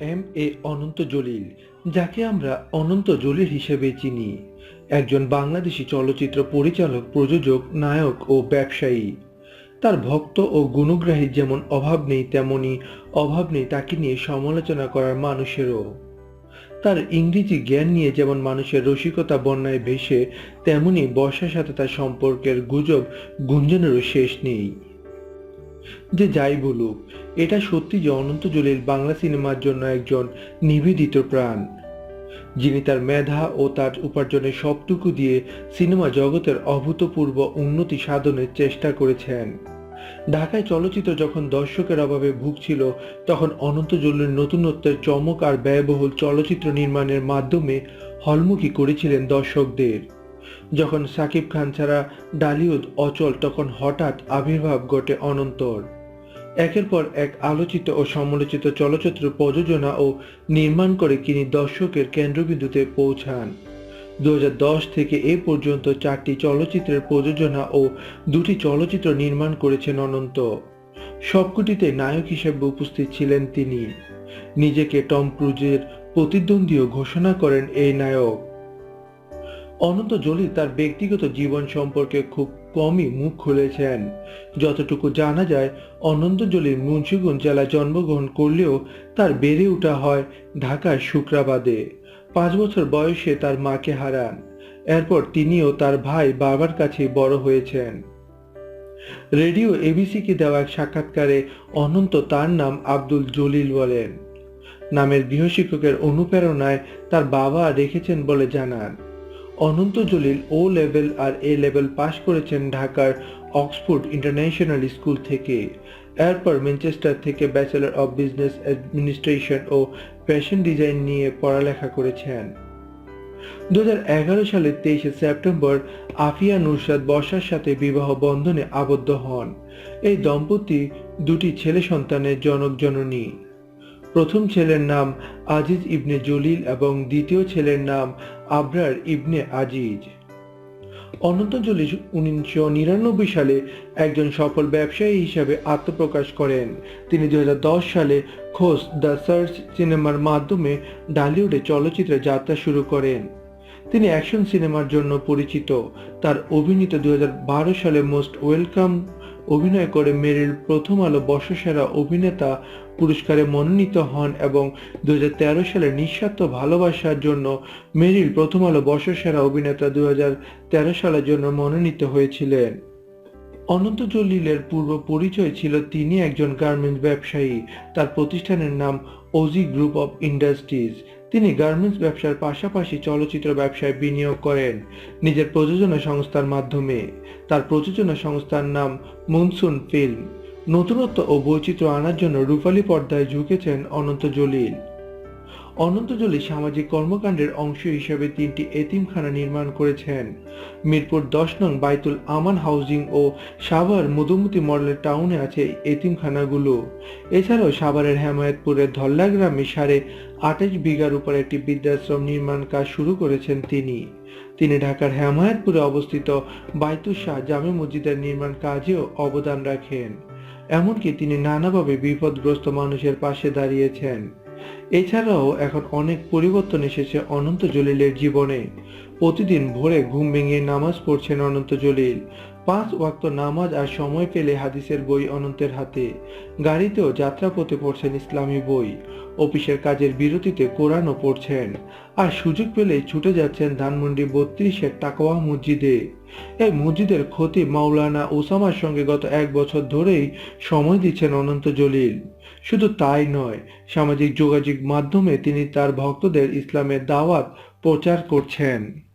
M A Ananta Jalil, যাকে আমরা অনন্ত জলিল হিসেবে চিনি। একজন বাংলাদেশি চলচ্চিত্র পরিচালক, প্রযোজক, নায়ক ও ব্যবসায়ী। তার ভক্ত ও গুণগ্রাহী যেমন অভাব নেই, তেমনি অভাব নেই তাকে নিয়ে সমালোচনা করার মানুষেরও। তার ইংরেজি জ্ঞান নিয়ে যেমন মানুষের রসিকতা বন্যায় ভেসে, তেমনি বর্ষার সাথে তার সম্পর্কের গুজব গুঞ্জনেরও শেষ নেই। যে যাই বলুক, এটা সত্যি যে অনন্ত জলিল বাংলা সিনেমার জন্য একজন নিবেদিত প্রাণ। যিনি তার মেধা ও তার উপার্জনের সবটুকু দিয়ে সিনেমা জগতের অভূতপূর্ব উন্নতি সাধনের চেষ্টা করেছেন। ঢাকায় চলচ্চিত্র যখন দর্শকের অভাবে ভুগছিল, তখন অনন্ত জলিল নতুনত্বের চমক আর ব্যয়বহুল চলচ্চিত্র নির্মাণের মাধ্যমে হলমুখী করেছিলেন দর্শকদের। যখন সাকিব খান ছাড়া ডালিউড অচল, তখন হঠাৎ আবির্ভাব ঘটে অনন্তর। একের পর এক আলোচিত ও সমালোচিত চলচ্চিত্র প্রযোজনা ও নির্মাণ করে তিনি দর্শকের কেন্দ্রবিন্দুতে পৌঁছান। দু থেকে এ পর্যন্ত চারটি চলচ্চিত্রের প্রযোজনা ও দুটি চলচ্চিত্র নির্মাণ করেছেন অনন্ত। সবকটিতে নায়ক হিসেবে উপস্থিত ছিলেন তিনি। নিজেকে টম ক্রুজের প্রতিদ্বন্দ্বীও ঘোষণা করেন এই নায়ক। অনন্ত জলিল তার ব্যক্তিগত জীবন সম্পর্কে খুব কমই মুখ খুলেছেন। যতটুকু জানা যায়, অনন্ত জলিল মুন্সিগঞ্জ জেলায় জন্মগ্রহণ করলেও তার বেড়ে ওঠা হয় ঢাকার শুক্রাবাদে। পাঁচ বছর বয়সে তার মাকে হারান। এরপর তিনিও তার ভাই বাবার কাছে বড় হয়েছেন। রেডিও এবিসিকে দেওয়া এক সাক্ষাৎকারে অনন্ত তার নাম আব্দুল জলিল বলেন। নামের গৃহশিক্ষকের অনুপ্রেরণায় তার বাবা রেখেছেন বলে জানান। অনন্ত জলিল ও লেভেল আর এ লেভেল পাশ করেছেন ঢাকার অক্সফোর্ড ইন্টারন্যাশনাল স্কুল থেকে। এরপর ম্যানচেস্টার থেকে ব্যাচেলর অব বিজনেস অ্যাডমিনিস্ট্রেশন ও ফ্যাশন ডিজাইন নিয়ে পড়ালেখা করেছেন। দু হাজার এগারো সালের তেইশে সেপ্টেম্বর আফিয়া নুরসাদ বর্ষার সাথে বিবাহ বন্ধনে আবদ্ধ হন। এই দম্পতি দুটি ছেলে সন্তানের জনক জননী প্রথম ছেলের নাম আজিজ ইবনে জলিল এবং দ্বিতীয় ছেলের নাম আবরার ইবনে আজিজ। অনন্ত জলিল উনিশশো নিরানব্বই সালে একজন সফল ব্যবসায়ী হিসাবে আত্মপ্রকাশ করেন। তিনি দুই সালে খোঁজ দ্য সার্চ সিনেমার মাধ্যমে ডালিউডে চলচ্চিত্রে যাত্রা শুরু করেন। তিনি অ্যাকশন সিনেমার জন্য পরিচিত। তার অভিনীত দুই হাজার বারো সালে মোস্ট ওয়েলকাম অভিনয় করে মেরিল প্রথম আলো বর্ষসেরা অভিনেতা পুরস্কারে মনোনীত হন এবং দু সালে নিঃস্বার্থ ভালোবাসার জন্য মেরিল প্রথম আলো বর্ষসেরা অভিনেতা দু সালের জন্য মনোনীত হয়েছিলেন। অনন্ত জলিলের পূর্ব পরিচয় ছিল তিনি একজন গার্মেন্টস ব্যবসায়ী। তার প্রতিষ্ঠানের নাম ওজি গ্রুপ অফ ইন্ডাস্ট্রিজ। তিনি গার্মেন্টস ব্যবসার পাশাপাশি চলচ্চিত্র ব্যবসায় বিনিয়োগ করেন নিজের প্রযোজনা সংস্থার মাধ্যমে। তার প্রযোজনা সংস্থার নাম মনসুন ফিল্ম। নতুনত্ব ও বৈচিত্র্য আনার জন্য রূপালী পর্দায় ঝুঁকেছেন অনন্ত জলিল। অনন্ত জলিল সামাজিক কর্মকাণ্ডের অংশ হিসেবে তিনটি এতিমখানা নির্মাণ করেছেন। মিরপুর দশ নং বাইতুল আমান হাউজিং ও সাভার মধুমতি মডেলের টাউনে আছে এতিমখানাগুলো। এছাড়াও সাভারের হেমায়তপুরের ধল্লা গ্রামে সাড়ে আঠাশ বিঘার উপর একটি বৃদ্ধাশ্রম নির্মাণ কাজ শুরু করেছেন তিনি। তিনি ঢাকার হেমায়তপুরে অবস্থিত বাইতুল শাহ জামে মসজিদের নির্মাণ কাজেও অবদান রাখেন। এমনকি তিনি নানাভাবে বিপদগ্রস্ত মানুষের পাশে দাঁড়িয়েছেন। এছাড়াও এখন অনেক পরিবর্তন এসেছে অনন্ত জলিলের জীবনে। প্রতিদিন ভোরে ঘুম ভেঙে নামাজ পড়ছেন অনন্ত জলিল। পাঁচ ওয়াক্ত নামাজ আর সময় পেলে হাদিসের বই অনন্তের হাতে। গাড়িতেও যাত্রাপথে পড়ছেন ইসলামী বই। অফিসের কাজের বিরতিতে কোরআনও পড়ছেন। আর সুযোগ পেলে ছুটে যাচ্ছেন ধানমন্ডি বত্রিশের টাকওয়া মসজিদে। এই মসজিদের ক্ষতি মাওলানা ওসামার সঙ্গে গত এক বছর ধরেই সময় দিচ্ছেন অনন্ত জলিল। শুধু তাই নয়, সামাজিক যোগাযোগ মাধ্যমে তিনি তার ভক্তদের ইসলামের দাওয়াত প্রচার করছেন।